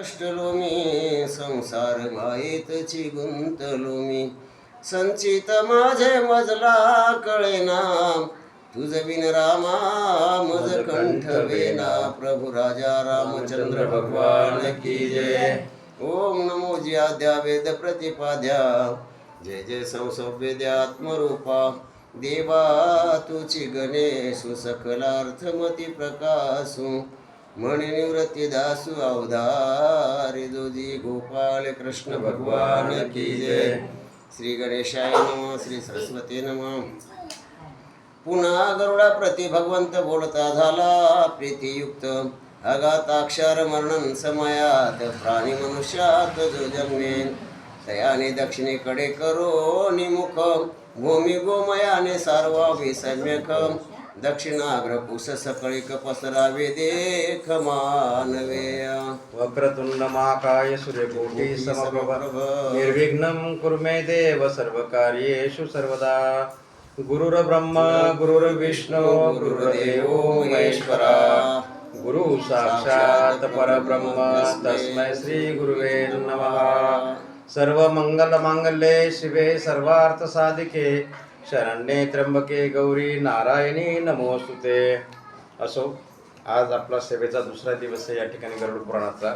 कष्टलो मी संसार मायेतची गुंतलो मी संचित माझे मजला कळेना तुझ बिन रामा मज कंठ वेना. प्रभु राजा रामचंद्र भगवान की जय. ओम नमो ज्याद्या वेद प्रतिपाद्या. जय जय संसवेद्यात्मरूपा देवा तुची गणेशु सकलार्थमती प्रकाशु. मणिनिवृत्ती दासु अवधारी जोजी गोपाल कृष्ण भगवान की जय। श्री गणेशाय नम श्री सरस्वती नम। पुन्हा गरुडा प्रति भगवंत बोलता झाला प्रीतियुक्त। अगाताक्षर वर्णन समयात प्राणी मनुष्यात जो जन्मेन तयाने दक्षिणेकडे करो निमुख। भूमी गोमयाने सारवावी सम्यक। दक्षिणाग्र पुस सकळिक पसरावे देख मानवे। वक्रतुंड महाकाय सूर्यकोटी समप्रभ निर्विघ्नं कुरु मे देव सर्वकार्येषु सर्वदा। गुरुर्ब्रह्मा गुरुर्विष्णू गुरुर्देवो महेश्वरा। गुरु साक्षात परब्रह्म तस्मै श्री गुरुवे नमः। सर्व मंगल मांगल्ये शिवे सर्वार्थ साधिके शरण्ये त्र्यंबके गौरी नारायणी नमोस्तुते. असो आज आपला सेवेचा दुसरा दिवस आहे या ठिकाणी गरुड पुराणाचा.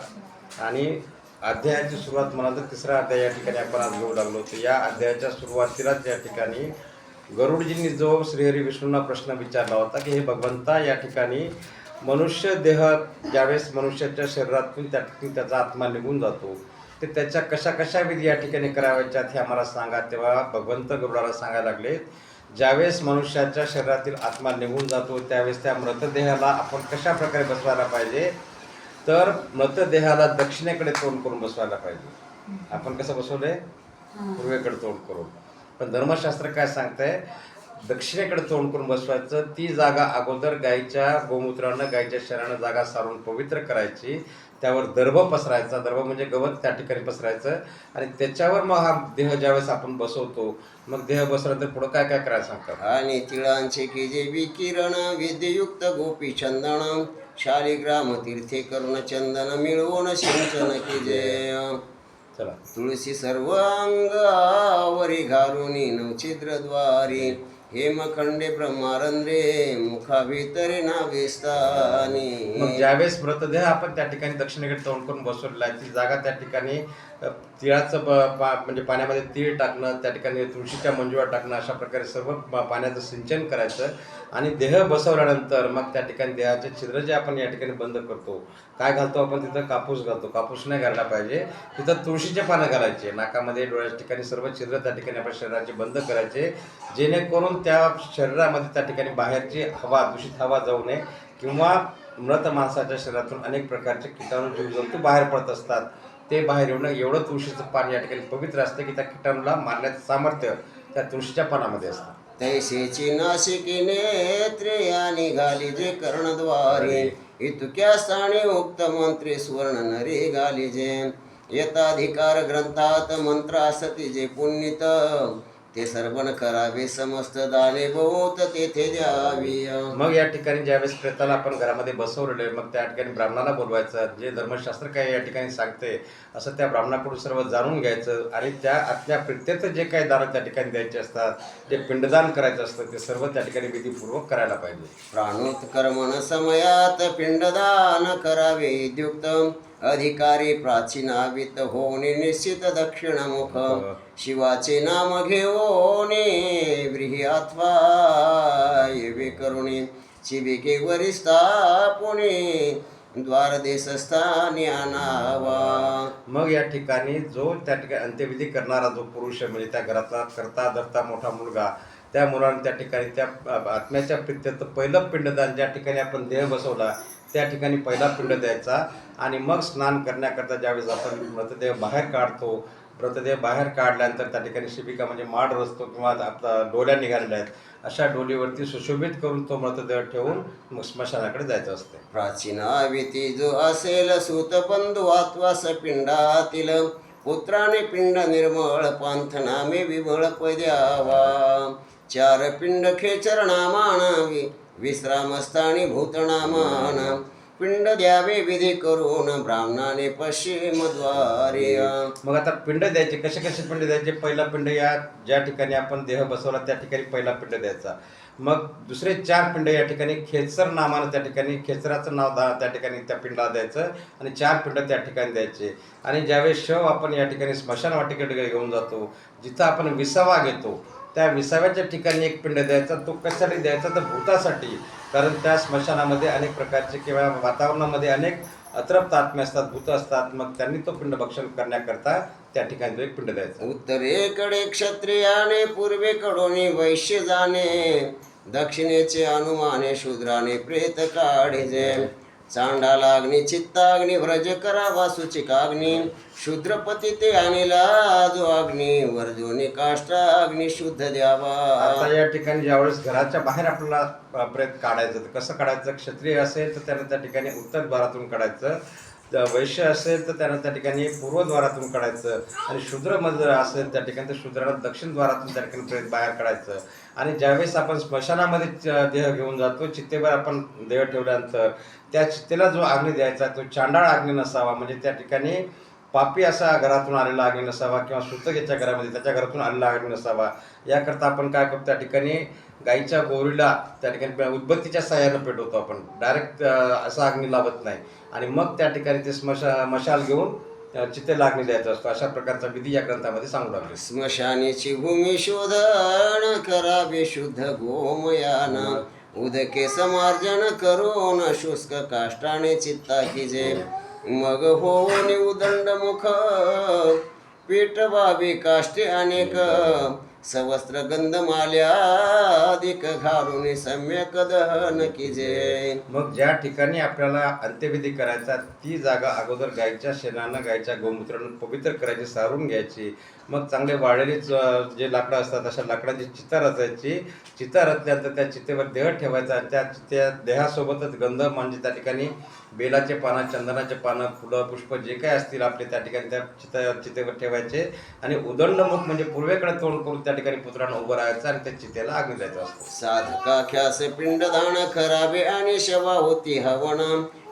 आणि अध्यायाची सुरुवात म्हणाल तर तिसरा अध्याय या ठिकाणी आपण आज घेऊ लागलो. होतो या अध्यायाच्या सुरुवातीलाच या ठिकाणी गरुडजींनी जो श्रीहरी विष्णूंना प्रश्न विचारला होता की हे भगवंता या ठिकाणी मनुष्य देह ज्यावेळेस मनुष्याच्या शरीरातून त्या ठिकाणी त्याचा आत्मा निघून जातो ते त्याच्या कशा कशा विधी या ठिकाणी करावायच्यात हे आम्हाला सांगा. तेव्हा भगवंत गरुडाला सांगायला लागले ज्यावेळेस मनुष्याच्या शरीरातील आत्मा निघून जातो त्यावेळेस त्या मृतदेहाला आपण कशा प्रकारे बसवायला पाहिजे? तर मृतदेहाला दक्षिणेकडे तोंड करून बसवायला पाहिजे. आपण कसं बसवलंय? पूर्वेकडे तोंड करून. पण धर्मशास्त्र काय सांगतंय? दक्षिणेकडे तोंड करून बसवायचं. ती जागा अगोदर गाईच्या गोमूत्रानं गाईच्या शरीरानं जागा सारून पवित्र करायची. त्यावर दर्भ पसरायचा. दर्भ म्हणजे गवत त्या ठिकाणी पसरायचं. आणि त्याच्यावर मग हा देह ज्यावेळेस आपण बसवतो मग देह बसवला तर पुढं काय काय करायला सांगतात आणि तिळांचे की जे विकिरण विद्युक्त गोपी चंदन शालिग्राम तीर्थे करुण चंदन मिळवून सिंचन की जय चला. तुळशी सर्व अंगावरी घालून नवछिद्रद्वारी. हेमखंडे ब्रह्मारंद्रे मुखाभितरे नावेस्तानी मग ज्यावेळेस मृतदेह आपण त्या ठिकाणी दक्षिणेकडे तोंड करून बसवलेला आहे ती जागा त्या ठिकाणी तिळाचं म्हणजे पाण्यामध्ये तीळ टाकणं त्या ठिकाणी तुळशीच्या मंजुळा टाकणं अशा प्रकारे सर्व पा- पाण्याचं सिंचन करायचं. आणि देह बसवल्यानंतर मग त्या ठिकाणी देहाचे छिद्र जे आपण या ठिकाणी बंद करतो काय घालतो आपण तिथं? कापूस घालतो. कापूस नाही घालायला पाहिजे. तिथं तुळशीचे पानं घालायचे. नाकामध्ये डोळ्याच्या ठिकाणी सर्व छिद्र त्या ठिकाणी आपण शरीराचे बंद करायचे. जेणेकरून त्या शरीरामध्ये त्या ठिकाणी बाहेरची हवा दूषित हवा जाऊ नये किंवा मृत माणसाच्या शरीरातून अनेक प्रकारचे किटाणू जीवजंतू बाहेर पडत असतात. ते बाहेर येऊन एवढं तुळशीचं पान या ठिकाणी पवित्र असतं की त्या किटाणूला मारण्याचं सामर्थ्य त्या तुळशीच्या पानामध्ये असतं. तैसेची नाशिकी नेत्रे या निघाली जे कर्णद्वारे. इतक्या स्थानी उक्त मंत्रे स्वर्ण नरे गाली जे यथाधिकार ग्रंथात मंत्र असती जे पुण्यत. ते सर्वण करावे समस्त दाने बहुत तेथे द्यावी. मग या ठिकाणी ज्यावेळेस प्रेताला आपण घरामध्ये बसवलेलं आहे मग त्या ठिकाणी ब्राह्मणाला बोलवायचं जे धर्मशास्त्र काय या ठिकाणी सांगते असं त्या ब्राह्मणाकडून सर्व जाणून घ्यायचं आणि त्या आत्म्या प्रित्यर्थ जे काही दारं त्या ठिकाणी द्यायचे असतात जे पिंडदान करायचं असतं ते सर्व त्या ठिकाणी विधीपूर्वक करायला पाहिजे. प्राणोत्कर्मण समयात पिंडदान करावे युक्त अधिकारी प्राचीनावित होणे निश्चित दक्षिणमुख. शिवाचे नाम घेऊने येवे करुणे. शिबिके वरिष्ठा पुणे द्वारदेशस्थानी आणावा. मग या ठिकाणी जो त्या ठिकाणी अंत्यविधी करणारा जो पुरुष आहे म्हणजे त्या घरातला करता धरता मोठा मुलगा त्या मुलाने त्या ठिकाणी त्या आत्म्याच्या प्रित्यर्थ पहिलं पिंडदान ज्या ठिकाणी आपण देह बसवला त्या ठिकाणी पहिला पिंड द्यायचा आणि मग स्नान करण्याकरता ज्यावेळेस आपण मृतदेह बाहेर काढतो मृतदेह बाहेर काढल्यानंतर त्या ठिकाणी शिबिका म्हणजे माड रचतो किंवा आपला डोल्या निघालेल्या आहेत अशा डोलीवरती सुशोभित करून तो मृतदेह ठेवून मग स्मशानाकडे जायचं असते. प्राचीनाविती जो असेल सुतबंधू आत्वास पिंडातील पुत्राने पिंड निर्मळ पांथनामे विमळ पद्यावा. चार पिंड खेचरणा मानावी विश्रामस्थानी भूतनामान पिंड द्यावे विधी करून ब्राह्मणाने पश्चिमद्वारे. मग आता पिंड द्यायचे कसे कसे पिंड द्यायचे? पहिला पिंड या ज्या ठिकाणी आपण देह बसवला त्या ठिकाणी पहिला पिंड द्यायचा. मग दुसरे चार पिंड या ठिकाणी खेचर नावानं त्या ठिकाणी खेचराचं नाव दा त्या ठिकाणी त्या पिंडाला द्यायचं आणि चार पिंड त्या ठिकाणी द्यायचे. आणि ज्यावेळेस शव आपण या ठिकाणी स्मशान वाटिकेकडे घेऊन जातो जिथं आपण विसावा घेतो त्या विसाव्याच्या ठिकाणी एक पिंड द्यायचा तो कशासाठी द्यायचा? तर भूतासाठी. कारण त्या स्मशानामध्ये अनेक प्रकारचे किंवा वातावरणामध्ये अनेक अतरप्त आत्मे असतात भूत असतात. मग त्यांनी तो पिंड भक्षण करण्याकरता त्या ठिकाणी तो एक पिंड द्यायचा. उत्तरेकडे क्षत्रियाने पूर्वेकडून वैश्य जाणे दक्षिणेचे अनुमाने शूद्राने प्रेत काढिजे. चांडालाग्नी चित्ताग्नी व्रज करा वासुचिकाग्नी शूद्रपती ते अनिला जो अग्नी वर्जोनी काष्टाग्नी शुद्ध द्यावा. आता या ठिकाणी ज्यावेळेस घराच्या बाहेर आपल्याला प्रेत काढायचं तर कसं काढायचं? क्षत्रिय असेल तर त्यानं त्या ठिकाणी उत्तर द्वारातून काढायचं. वैश्य असेल तर त्यांना त्या ठिकाणी पूर्वद्वारातून काढायचं आणि शूद्र जर असेल त्या ठिकाणी तर शूद्राला दक्षिण द्वारातून त्या ठिकाणी बाहेर काढायचं. आणि ज्यावेळेस आपण स्मशानामध्ये देह घेऊन जातो चित्तेवर आपण देह ठेवल्यानंतर त्या चित्तेला जो अग्नी द्यायचा तो चांडाळ अग्नी नसावा. म्हणजे त्या ठिकाणी पापी असा घरातून आलेला अग्नी नसावा किंवा सुतकेच्या घरामध्ये त्याच्या घरातून आलेला अग्नी नसावा. याकरता आपण काय करतो त्या ठिकाणी गाईच्या गोरीला त्या ठिकाणी उदबत्तीच्या सहाय्यानं पेटवतो आपण. डायरेक्ट असा अग्नी लावत नाही. आणि मग त्या ठिकाणी ते स्मशा मशाल घेऊन चित्ते चितेला अग्नी द्यायचा असतो. अशा प्रकारचा विधी या ग्रंथामध्ये सांगू लागले. स्मशानीची भूमी शोधन करावे शुद्ध गोमयान. उदके समार्जन करून शुष्क काष्टाने चित्ता किजे. मग होऊन उदंड मुख. पेटवावे काष्टे अनेक. सवस्त्र गंधमाल्याधिक घालून सम्यक दहन किजे. मग ज्या ठिकाणी आपल्याला अंत्यविधी करायचा ती जागा अगोदर गायच्या शेणानं गायच्या गोमूत्रानं पवित्र करायची सारून घ्यायची. मग चांगले वाळलेले जे लाकडं असतात अशा लाकडाची चिता रचायची. चिता रचल्यानंतर त्या चितेवर देह ठेवायचा आणि त्या चित्या देहासोबतच गंध म्हणजे त्या ठिकाणी बेलाचे पानं चंदनाचे पानं फुलं पुष्प जे काय असतील आपले त्या ठिकाणी त्या चिता चितेवर ठेवायचे. आणि उदंडमुख म्हणजे पूर्वेकडे तोंड करून त्या ठिकाणी पुत्रांना उभं राहायचं आणि त्या चितेला आग्नी द्यायचं असतं. साधका ख्यास पिंडदान करावे आणि शेवा होती हवण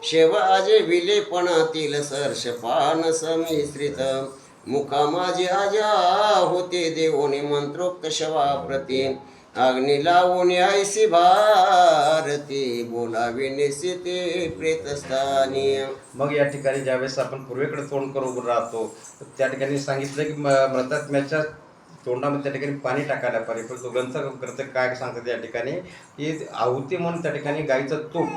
शेवा आजे विलेपणातील सर्ष पान समिश्रित. मुखा माझी आजा होते देवोनी मंत्रोक्त शवा प्रती अग्नी लावून ऐसी भारती. बोलावी निसिते प्रेतस्थानी. मग या ठिकाणी ज्यावेळेस आपण पूर्वेकडे तोंड करून उभं राहतो त्या ठिकाणी सांगितलं की म- मृतात्म्याच्या तोंडामध्ये त्या ठिकाणी पाणी टाकायला पाहिजे. पण तो ग्रंथ ग्रंथ काय सांगतात या ठिकाणी? की आहुती म्हणून त्या ठिकाणी गाईचं तूप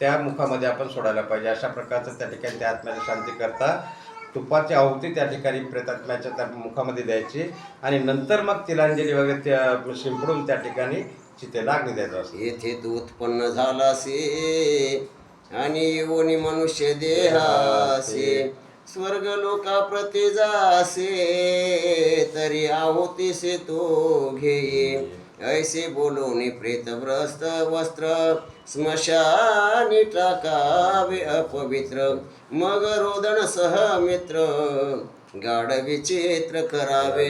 त्या मुखामध्ये आपण सोडायला पाहिजे. अशा प्रकारचं त्या ठिकाणी त्या आत्म्याला शांती करता तुपाची आहुती त्या ठिकाणी प्रेतात्म्याच्या त्या मुखामध्ये द्यायची आणि नंतर मग तिलांजली वगैरे त्या शिंपडून त्या ठिकाणी चितेला अग्नी द्यायचा असतो. येथे उत्पन्न झालासे आणि येऊनी मनुष्य देहासे. स्वर्ग लोकाप्रती जासे तरी आहुतीसे तो घेई ऐसे बोलून प्रेतव्रस्त वस्त्र स्मशानी टाकावे अपवित्र मग रोदन सह मित्र गाढ विचित्र करावे।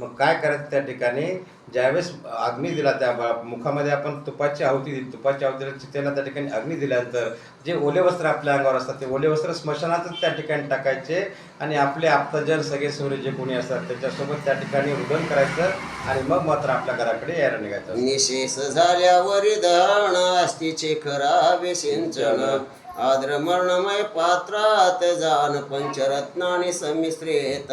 मग काय करायचं त्या ठिकाणी? ज्यावेळेस अग्नी दिला त्या बा- मुखामध्ये आपण तुपाची आहुती दिली तुपाची आहुती दिली त्याला त्या ठिकाणी अग्नी दिल्यानंतर जे ओले वस्त्र आपल्या अंगावर असतात ते ओले वस्त्र स्मशानातच त्या ठिकाणी टाकायचे आणि आपले आप्तजन सगळे सूर्य जे कोणी असतात त्याच्यासोबत त्या ठिकाणी रुदन करायचं आणि मग मात्र आपल्या घराकडे यायला निघायचं. निशेष झाल्यावर दहन अस्तीचे करावे सिंचन. आद्रमरणमय पात्रात जान पंचरत्नाने संमिश्रित.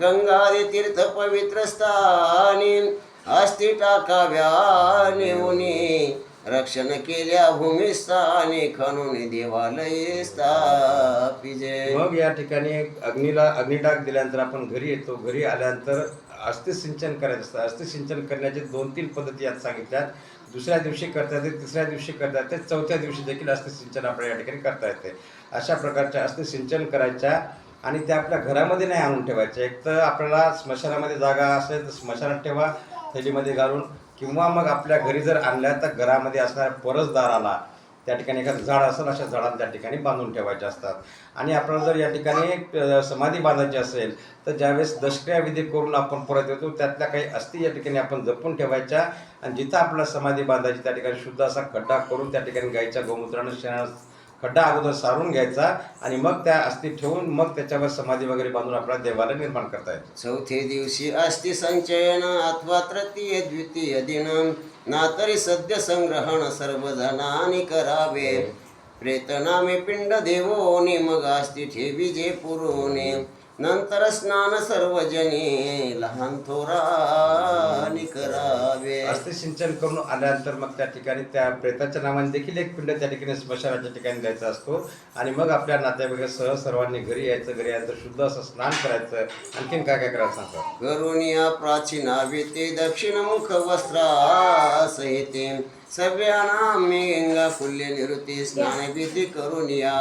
गंगादी तीर्थ पवित्र स्थानी. अस्ति टाकाव्या नेऊनी रक्षण केल्या भूमिस्थानी खणून देवालय स्थापिजे मग या ठिकाणी अग्नीला अग्निडाग दिल्यानंतर आपण घरी येतो. घरी आल्यानंतर अस्थिसिंचन करायचं असतं. अस्थिसिंचन करण्याचे दोन तीन पद्धती यात सांगितल्यात. दुसऱ्या दिवशी करता येते तिसऱ्या दिवशी करता येते चौथ्या दिवशी देखील अस्थिसिंचन आपल्याला या ठिकाणी करता येते. अशा प्रकारच्या अस्थिसिंचन करायच्या आणि ते आपल्या घरामध्ये नाही आणून ठेवायचे. एक तर आपल्याला स्मशानामध्ये जागा असेल तर स्मशानात ठेवा थैलीमध्ये घालून. किंवा मग आपल्या घरी जर आणल्या तर घरामध्ये असणाऱ्या परसदाराला त्या ठिकाणी एखादं झाड असेल अशा झाडांना त्या ठिकाणी बांधून ठेवायचे असतात. आणि आपल्याला जर या ठिकाणी समाधी बांधायची असेल तर ज्यावेळेस दशक्रिया विधी करून आपण परत येतो त्यातल्या काही अस्थी या ठिकाणी आपण जपून ठेवायच्या. आणि जिथं आपल्याला समाधी बांधायची त्या ठिकाणी शुद्ध असा खड्डा करून त्या ठिकाणी गायीच्या गोमूत्रानं शेणानं खड्डा अगोदर सारून घ्यायचा आणि मग त्या अस्थी ठेवून मग त्याच्यावर समाधी वगैरे बांधून आपल्या देवाला निर्माण करता येतो. चौथे दिवशी अस्ति संचयन अथवा तृतीय द्वितीय दिन नातरी सद्य संग्रहण सर्वजणांनी करावे. प्रेतनामे पिंड देवोनी मग अस्ति ठेवी जे पुरोने. नंतर स्नान सर्वजने लहान थोरानी करावे सिंचन करून आल्यानंतर मग त्या ठिकाणी त्या प्रेताच्या नावाने देखील एक पिंड त्या ठिकाणी स्मशानाच्या ठिकाणी द्यायचा असतो. आणि मग आपल्या नातेवाईकासह सर्वांनी घरी यायचं घरी यायचं शुद्ध असं स्नान करायचं. आणखीन काय काय करायचं सांगतात करुणिया प्राचीना विते दक्षिणमुख वस्त्रासहिते सव्यानां मेंगा कुल्य निवृत्ती स्नान विधी करुणिया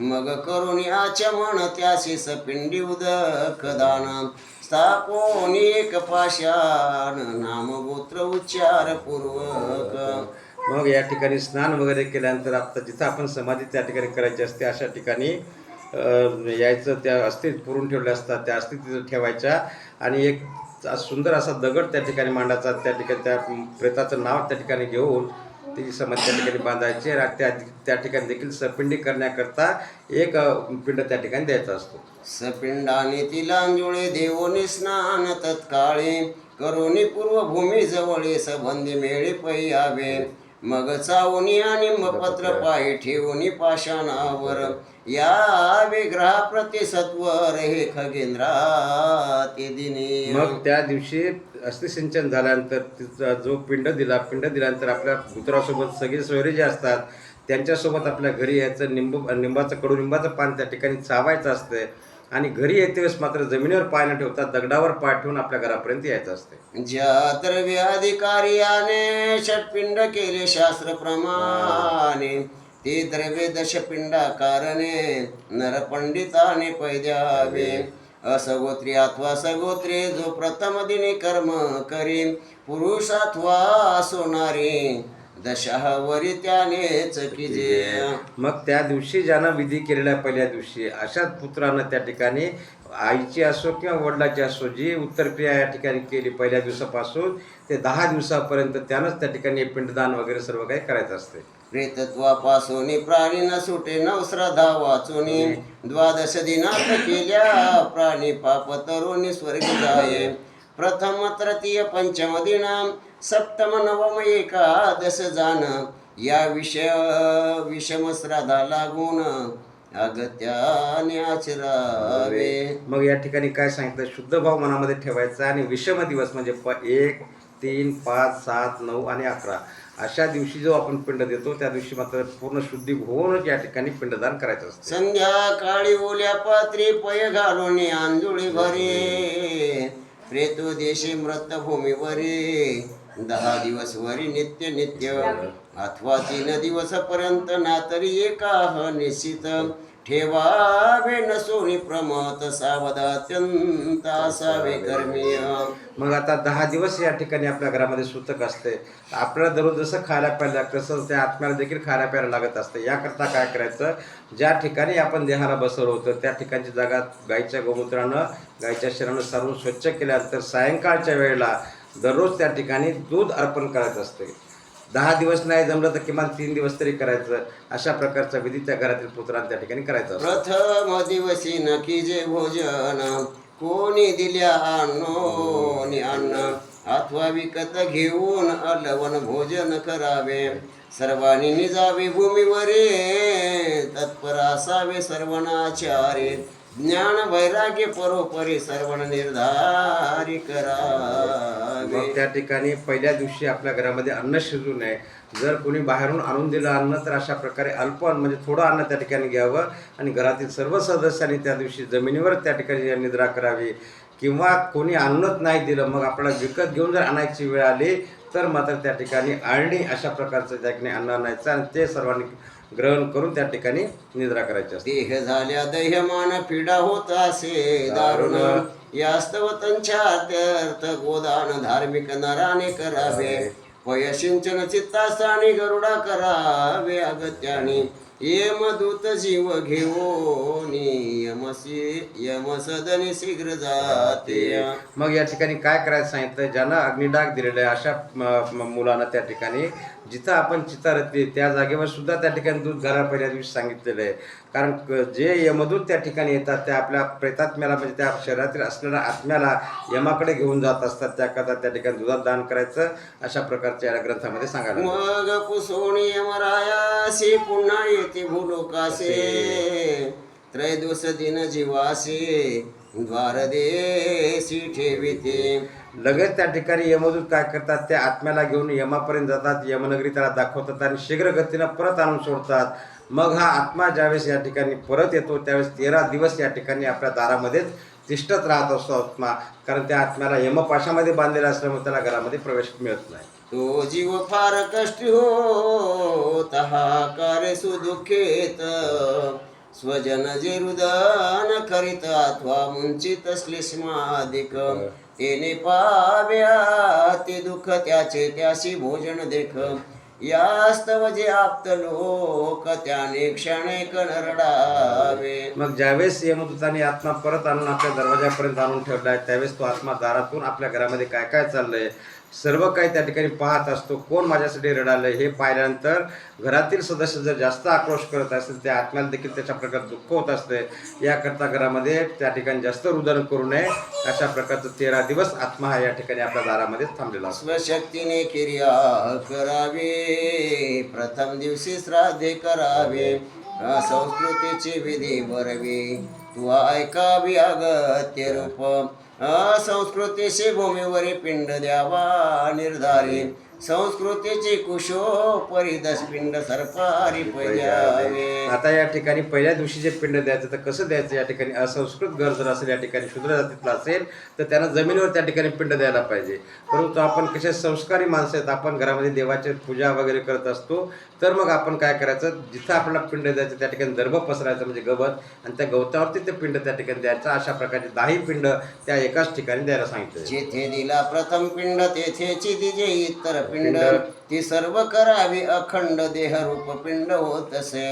मग करुणियाच्या मन त्याशी सपिंडी उदक दान. स्थापोनी एक पाषाण नामगोत्र उच्चार पूर्वक. मग या ठिकाणी स्नान वगैरे केल्यानंतर आता जिथं आपण समाधी त्या ठिकाणी करायची असते अशा ठिकाणी यायचं त्या अस्थित पुरून ठेवल्या असतात त्या अस्थित तिथं ठेवायच्या. आणि एक सुंदर असा दगड त्या ठिकाणी मांडायचा त्या ठिकाणी त्या प्रेताचं नाव त्या ठिकाणी घेऊन ती समाधी त्या ठिकाणी बांधायची आणि त्या त्या ठिकाणी देखील सपिंडी करण्याकरता एक पिंड त्या ठिकाणी द्यायचा असतो. सपिंडाने तिलांजुळे देवोनी स्नान तत्काळे करोनी पूर्वभूमी जवळे सबंधी मेळे पैयावे. मग चावणी आणि पत्र पाय ठेवून पाषाणावर या विग्रहा प्रति सत्वर हे खगेंद्रा ते दिने मग त्या दिवशी अस्थिसिंचन झाल्यानंतर तिचा जो पिंड दिला पिंड दिल्यानंतर आपल्या कुत्रासोबत सगळे सोयरे जे असतात त्यांच्यासोबत आपल्या घरी यायचं निंब निंबाचं कडुनिंबाचं पान त्या ठिकाणी चावायचं असते. आणि घरी येते वेळेस मात्र जमिनीवर पाय न ठेवता दगडावर पाय ठेवून आपल्या घरापर्यंत यायचं असते. ज्या द्रव्य षटपिंड केले शास्त्र प्रमाणे ते द्रव्य दशपिंडाकारणे नरपंडिताने पैद्यावे. असगोत्री अथवा सगोत्री जो प्रथम दिनी कर्म करी पुरुष अथवा सोनारी. दशावरी त्याने चकिजे मग त्या दिवशी ज्यानं विधी केलेल्या पहिल्या दिवशी अशाच पुत्रानं त्या ठिकाणी आईची असो किंवा वडिलाची असो जी उत्तरक्रिया या ठिकाणी केली पहिल्या दिवसापासून ते दहा दिवसापर्यंत त्यानंच त्या ठिकाणी पिंडदान वगैरे सर्व काही करायचं असते. प्रेतत्वापासून प्राणी न सुटे नव श्रद्धा वाचुनी द्वादश दिनात केल्या प्राणी पाप तरुणी स्वर्गी जाये. प्रथम तृतीय पंचम दिन सप्तम नवम एकादश जाण या विषय विषम श्राद्धा लागून अगत्याने आचरावे. मग या ठिकाणी काय सांगितलं? शुद्ध भाव मनामध्ये ठेवायचा आणि विषम दिवस म्हणजे एक तीन पाच सात नऊ आणि अकरा. अशा दिवशी जो आपण पिंड देतो त्या दिवशी मात्र पूर्ण शुद्धी होऊनच या ठिकाणी पिंडदान करायचं असतं. संध्याकाळी ओल्या पात्री पय घालून आंजुळी भरे. प्रेतो देशी मृतभूमीवरी. दहा दिवस वरी नित्य नित्य. अथवा तीन दिवस पर्यंत ना तरी एका निश्चित. ठेवावे नसोनी प्रमत सावध अत्यंत असावे कर्मीय. मग आता दहा दिवस या ठिकाणी आपल्या घरामध्ये सूतक असते. आपल्याला दररोज जसं खायला प्यायला लागतं तसं त्या आत्म्याला देखील खायला प्यायला लागत असते. याकरता काय करायचं? ज्या ठिकाणी आपण देहाला बसवलं होतं त्या ठिकाणची जागा गाईच्या गोमूत्रानं गाईच्या शरीरानं सारून स्वच्छ केल्यानंतर सायंकाळच्या वेळेला दररोज त्या ठिकाणी दूध अर्पण करायचं असते. दहा दिवस नाही जमलं तर किमान तीन दिवस तरी करायचं. अशा प्रकारचा विधी त्या घरातील पुत्रांना त्या ठिकाणी करायचा प्रथम दिवशी नकी जे भोजन कोणी दिल्या अन्नोनी अन्न अथवा विकत घेऊन अलवण भोजन करावे. सर्वांनी निजावे भूमीवरे तत्पर असावे सर्वनाचारे ज्ञान वैराग्य परोपरी सर्व निर्धारी करा. मग त्या ठिकाणी पहिल्या दिवशी आपल्या घरामध्ये अन्न शिजू नये. जर कोणी बाहेरून आणून दिलं अन्न तर अशा प्रकारे अल्प अन्न म्हणजे थोडं अन्न त्या ठिकाणी घ्यावं. आणि घरातील सर्व सदस्यांनी त्या दिवशी जमिनीवर त्या ठिकाणी निद्रा करावी. किंवा कोणी आणूनच नाही दिलं मग आपल्याला विकत घेऊन जर आणायची वेळ आली तर मात्र त्या ठिकाणी आळणी अशा प्रकारचं त्या ठिकाणी अन्न आणायचं. आणि ते सर्वांनी ग्रहण करून त्या ठिकाणी निद्रा करायची असते. देह झाल्या दह्यमान पीडा होत असे. दारुण. यास्तव त्यांच्या गोदान धार्मिक नराने करावे. पय सिंचन चित्तास्थानी गरुडा करावे अगत्याने. यमदूत जीव घेऊनी यमसी यमसदनी शीघ्र जाते. मग या ठिकाणी काय करायचं सांगितलं? ज्यानं अग्निडाग दिलेला आहे अशा मुलांना त्या ठिकाणी जिथं आपण चिता रचली त्या जागेवर सुद्धा त्या ठिकाणी दूध घाला पहिल्या दिवशी सांगितलेलं आहे. कारण जे यमदूत त्या ठिकाणी येतात ते आपल्या प्रेतात्म्याला म्हणजे त्या शरीरातील असलेल्या आत्म्याला यमाकडे घेऊन जात असतात त्याकरता त्या ठिकाणी दुधात दान करायचं अशा प्रकारच्या या ग्रंथामध्ये सांगायला. मग पुसोणी यमरायासी पुन्हा येते भूलोकासे. त्रैदोष दिन जीवासे द्वारदेशी ठेविते. लगेच त्या ठिकाणी यमदूत काय करतात त्या आत्म्याला घेऊन यमापर्यंत जातात यमनगरी त्याला दाखवतात आणि शीघ्र गतीनं परत आणून सोडतात. मग हा आत्मा ज्यावेळेस या ठिकाणी परत येतो त्यावेळेस तेरा दिवस या ठिकाणी आपल्या दारामध्येच तिष्ठत राहत असतो आत्मा. कारण त्या आत्म्याला यमपाशामध्ये बांधलेला असल्यामुळे त्याला घरामध्ये प्रवेश मिळत नाही. तो जीव फार कष्टी हो तहा कार्य सुदुःखेत. स्वजन जे रुदन करीत अथवा मुंचित स्मादिक तेने पाव्या ते दुःख त्याचे त्याशी भोजन देख. यास्तव जे म्हणजे आप्त लोक त्याने क्षणे कनरडावे मग ज्यावेळेस यमदूताने आत्मा परत आणून आपल्या दरवाजापर्यंत आणून ठेवलाय त्यावेळेस तो आत्मा दारातून आपल्या घरामध्ये काय काय चाललंय? सर्व काही त्या ठिकाणी पाहत असतो. कोण माझ्यासाठी रडालं हे पाहिल्यानंतर घरातील सदस्य जर जास्त आक्रोश करत असतील त्या आत्म्याला देखील त्याच्या प्रकारे दुःख होत असते. याकरता घरामध्ये त्या ठिकाणी जास्त रुदन करू नये. अशा प्रकारचं तेरा दिवस आत्मा हा या ठिकाणी आपल्या दारामध्ये थांबलेला असतो. शक्तीने क्रिया करावी. प्रथम दिवशी श्राद्धे करावे. संस्कृतीची विधी बरवी तू ऐकावी अगत्य रूप. संस्कृतीशी भूमीवरी पिंड द्यावा निर्धारी. संस्कृतीची कुशो परिदस पिंड सरकारी आता या ठिकाणी पहिल्या दिवशी जे पिंड द्यायचं तर कसं द्यायचं? या ठिकाणी असंस्कृत घर जर असेल या ठिकाणी शूद्र जातीतला असेल तर त्यांना जमिनीवर त्या ठिकाणी पिंड द्यायला पाहिजे. परंतु आपण कसे संस्कारी माणसं आहेत आपण घरामध्ये देवाची पूजा वगैरे करत असतो तर मग आपण काय करायचं जिथं आपल्याला पिंड द्यायचं त्या ठिकाणी दर्भ पसरायचं म्हणजे गवत आणि त्या गवतावरती ते पिंड त्या ठिकाणी द्यायचं अशा प्रकारचे दाही पिंड त्या एकाच ठिकाणी द्यायला सांगितलं जेथे दिला प्रथम पिंड तेथेची दिजे इतर पिंड. ती सर्व करावी अखंड देहरूप पिंड होत असे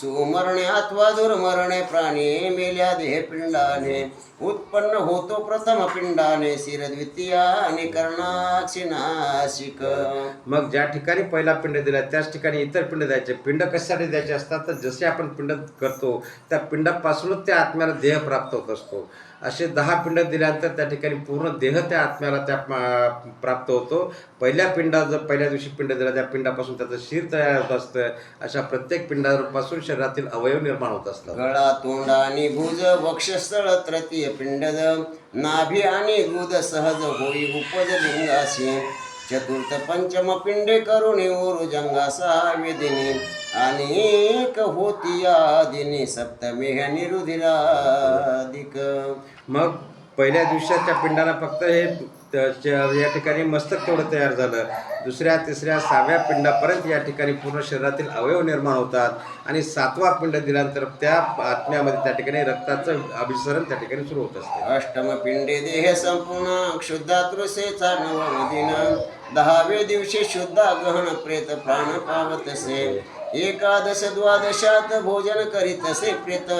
सुमरणे अथवा दुर्मरणे प्राणी मेल्या देह पिंडाने. उत्पन्न होतो प्रथम पिंडाने शिर द्वितीया आणि कर्णाची नाशिक. मग ज्या ठिकाणी पहिला पिंड दिला त्याच ठिकाणी इतर पिंड द्यायचे. पिंड कशासाठी द्यायचे असतात? तर जसे आपण पिंड करतो त्या पिंडापासूनच त्या आत्म्याला देह प्राप्त होत असतो. असे दहा पिंड दिल्यानंतर त्या ठिकाणी पूर्ण देह त्या आत्म्याला त्या प्राप्त होतो. पहिल्या पिंडा जर पहिल्या दिवशी पिंड दिला त्या पिंडापासून त्याचं शिर तयार होत असतं. अशा प्रत्येक पिंडापासून शरीरातील अवयव निर्माण होत असतात. गळा तोंड आणि भुज वक्षस्थळ तृतीय पिंडद नाभी आणि दूध सहज होई उपज लिंगाशी चतुर्थ पंचम पिंडे करुणे ओरुजंगा सहावे दिनी अनेक होती या दिनी सप्तमी निरुधिराधिक. मग पहिल्या दिवसाच्या पिंडाला फक्त हे या ठिकाणी मस्तक तेवढं तयार झालं. दुसऱ्या तिसऱ्या सहाव्या पिंडापर्यंत या ठिकाणी पूर्ण शरीरातील अवयव निर्माण होतात. आणि सातवा पिंड दिल्यानंतर त्या आत्म्यामध्ये त्या ठिकाणी रक्ताचं अभिसरण त्या ठिकाणी सुरू होत असते. अष्टम पिंडे देह संपूर्ण क्षुद्धातृसेचा नवम दिन. दहावे दिवशी शुद्धा गहन प्रेत प्राण पावतसे एकादश द्वादशात भोजन करीत असे प्रेत.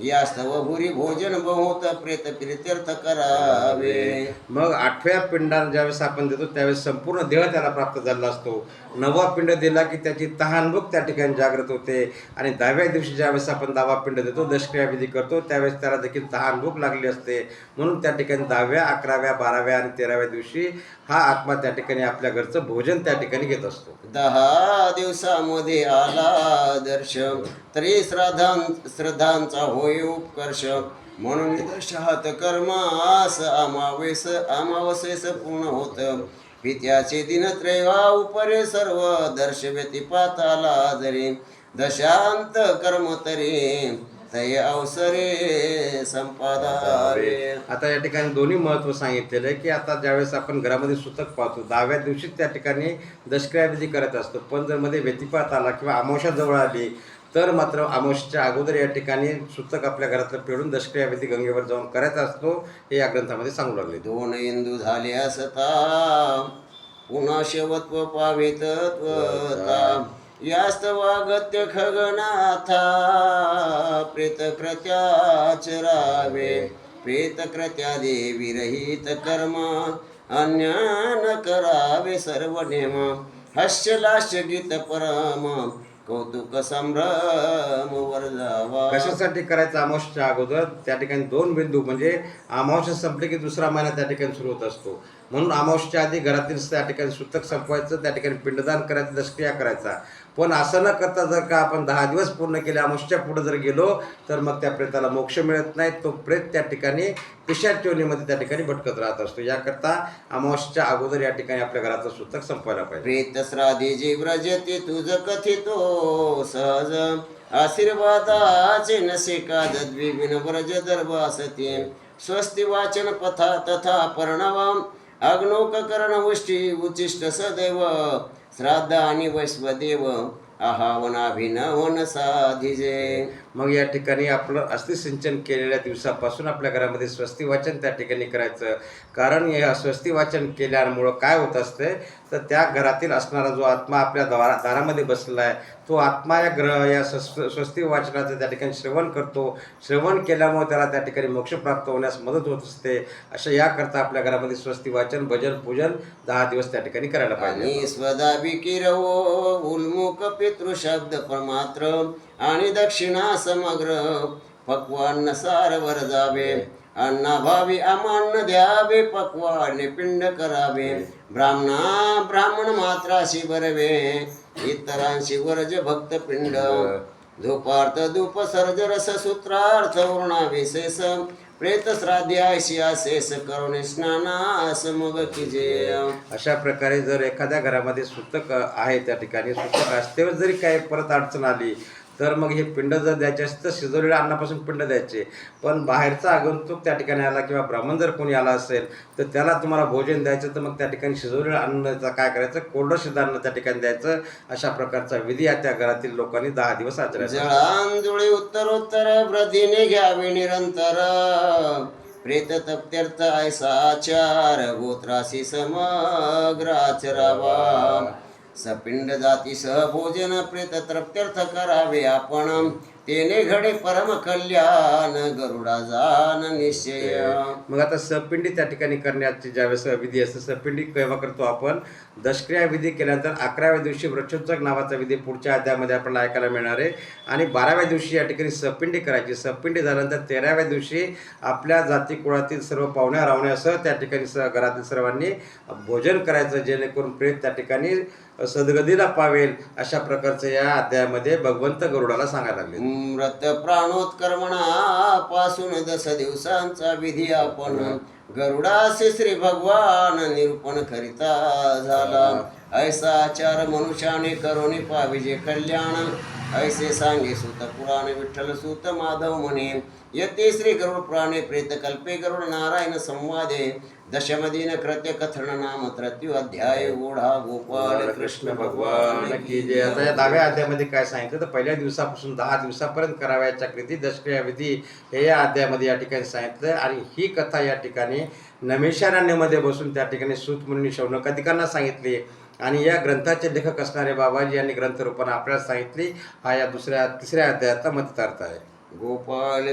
यास्तव भुरी भोजन बहुत प्रेत प्रित्यर्थ करावे. मग आठव्या पिंडाला ज्यावेळेस आपण देतो त्यावेळेस संपूर्ण देह त्याला प्राप्त झालेला असतो. नववा पिंड दिला की त्याची तहानभूक त्या ठिकाणी जागृत होते. आणि दहाव्या दिवशी ज्यावेळेस आपण दहावा पिंड देतो दशक्रियाविधी करतो त्यावेळेस त्याला देखील तहानभूक लागली असते. म्हणून त्या ठिकाणी दहाव्या अकराव्या बाराव्या आणि तेराव्या दिवशी हा आत्मा त्या ठिकाणी आपल्या घरचं भोजन त्या ठिकाणी घेत असतो. दहा दिवसामध्ये आला दर्श तरी श्रद्धां श्रद्धांचा होय उपकर्ष. म्हणून दशात कर्मास अमावेस अमावसेस पूर्ण होत. पित्याचे दिन त्रैवा उपरे सर्व दर्श व्यतिपाताला जरी. दशांत कर्म तरी. तय अवसरे संपादारे. आता या ठिकाणी दोन्ही महत्त्व सांगितलेलं आहे की आता ज्यावेळेस आपण घरामध्ये सुतक पाहतो दहाव्या दिवशी त्या ठिकाणी दशक्रिया विधी करत असतो. पण जर मध्ये व्यतिपात आला किंवा अमावस्या जवळ आली तर मात्र अमावस्याच्या अगोदर या ठिकाणी सुतक आपल्या घरातलं पेडून दशक्रिया विधी गंगेवर जाऊन करायचा असतो हे या ग्रंथामध्ये सांगू लागले. दोन इंदू झाले असता पुन्हा शेवत्व पावे तत्वता यास्तवागत्य खगनाथा प्रेतकृत्याच रावे प्रेतकृत्या देवी रहित कर्म अन्यान करावे सर्व नेम हस्यलाश्य गीत परम कौतुक संभ्रम वर्धावा कशासाठी करायचं अमावस्याच्या अगोदर? त्या ठिकाणी दोन बिंदू म्हणजे अमावस्या संपली की दुसरा महिना त्या ठिकाणी सुरू होत असतो. म्हणून अमावस्याच्या आधी घरातील त्या ठिकाणी सुतक संपवायचं त्या ठिकाणी पिंडदान करायचं दशक्रिया करायचा. पण असं न करता जर का आपण दहा दिवस पूर्ण केले अमुष्या पुढे जर गेलो तर मग त्या प्रेताला मोक्ष मिळत नाही. तो प्रेत त्या ठिकाणी पिशाच योनीमध्ये त्या ठिकाणी भटकत राहत असतो. याकरता अमावस्याच्या अगोदर या ठिकाणी आपल्या घराचं सुतक संपवायला पाहिजे. प्रेत जी व्रजते तुझ कथितो सहज. आशीर्वादाचे नसे का द्विविन व्रज दर्भासते स्वस्ति वाचन पथा तथा पर्णवम. अग्नोक करण उष्टी उचिष्ट सदैव। श्राद्ध आणि वैश्वदेव। आहावनाभिनवन साधिजे। मग या ठिकाणी आपलं अस्थिसिंचन केलेल्या दिवसापासून आपल्या घरामध्ये स्वस्ती वाचन त्या ठिकाणी करायचं. कारण या स्वस्ती वाचन केल्यामुळं काय होत असते तर त्या घरातील असणारा जो आत्मा आपल्या दारा दारामध्ये बसलेला आहे तो आत्मा या ग्रह या स्वस्ती वाचनाचं त्या ठिकाणी श्रवण करतो. श्रवण केल्यामुळे त्याला त्या ठिकाणी मोक्ष प्राप्त होण्यास मदत होत असते. अशा याकरता आपल्या घरामध्ये स्वस्ती वाचन भजन पूजन दहा दिवस त्या ठिकाणी करायला पाहिजे. स्वदा विकिरवो उन्मुख उल्मुख पितृशब्द प्रमात्र. आणि दक्षिणा समग्र पक्वान्न सारवर जावे. अन्नाभावी अमान्न द्यावे पक्वाने पिंड करावे. ब्राह्मणा ब्राह्मण मात्राशी बरवे इतरांशी वर्ज भक्त पिंड. धूपार्थ धूप सर्ज रस सूत्रार्थ वर्णा विशेष. प्रेत श्राद्धी अशेष करुणे स्नानास मग किजे अशा प्रकारे जर एखाद्या घरामध्ये सुतक आहे त्या ठिकाणी सुतक असते जरी काही परत अडचण आली तर मग हे पिंड जर द्यायचे असते तर शिजवलेल्या अन्नापासून पिंड द्यायचे. पण बाहेरचा आगंतुक त्या ठिकाणी आला किंवा ब्राह्मण जर कोणी आला असेल तर त्याला तुम्हाला भोजन द्यायचं तर मग त्या ठिकाणी शिजवलेलं अन्नाचं काय करायचं? कोरडं शिधान्न त्या ठिकाणी द्यायचं. अशा प्रकारचा विधी या त्या घरातील लोकांनी दहा दिवस आचरायचा. जळांजुळी उत्तरोत्तर व्रतीने घ्यावे निरंतर. प्रेत तप्त्यर्थ ऐसा आचार गोत्रासी समग्र आचरावा. सपिंड जाती सहभोजन प्रेत तृप्त्यर्थ करावे आपण. तेने घडे परम कल्याण गरुडा जान निश्चय. मग आता सपिंडी त्या ठिकाणी करण्याची ज्यावेळेस विधी असते सपिंडी केव्हा करतो आपण? दशक्रिया विधी केल्यानंतर अकराव्या दिवशी वृक्षोत्सक नावाचा विधी पुढच्या अध्यायामध्ये आपल्याला ऐकायला मिळणार आहे. आणि बाराव्या दिवशी या ठिकाणी सपिंडी करायची. सपिंडी झाल्यानंतर तेराव्या दिवशी आपल्या जाती कुळातील सर्व पाहुण्या रावण्यासह त्या ठिकाणी स घरातील सर्वांनी भोजन करायचं जेणेकरून प्रेत त्या ठिकाणी सद्गतीला पावेल अशा प्रकारचं या अध्यायामध्ये भगवंत गरुडाला सांगायला लागले. मृत प्राणोत्कर्मणा पासून दस दिवसांचा विधी आपण. गरुडासे श्री भगवान निरूपण करिता झाला. ऐसा आचार मनुष्याने करुणी पाविजे कल्याण. ऐसे सांगे सुत पुराण विठ्ठल सुत माधव म्हणे. यते श्री गरुड प्राणे प्रेत कल्पे गरुड नारायण संवादे. दशमदिन कृत्य कथन नाम तृतीय अध्याय ओढा गोपाल कृष्ण भगवान की जय. आता या दहाव्या अध्यायामध्ये काय सांगितलं? तर पहिल्या दिवसापासून दहा दिवसापर्यंत करावयाच्या कृती दशक्रिया विधी हे या अध्यायामध्ये या ठिकाणी सांगितलं. आणि ही कथा या ठिकाणी नमेशारण्यामध्ये बसून त्या ठिकाणी सूत मुनी शौनकाधिकांना सांगितली. आणि या ग्रंथाचे लेखक असणारे बाबाजी यांनी ग्रंथ रूपाने आपल्याला सांगितली. हा या दुसऱ्या तिसऱ्या अध्यायाचा मतितार्थ आहे गोपाल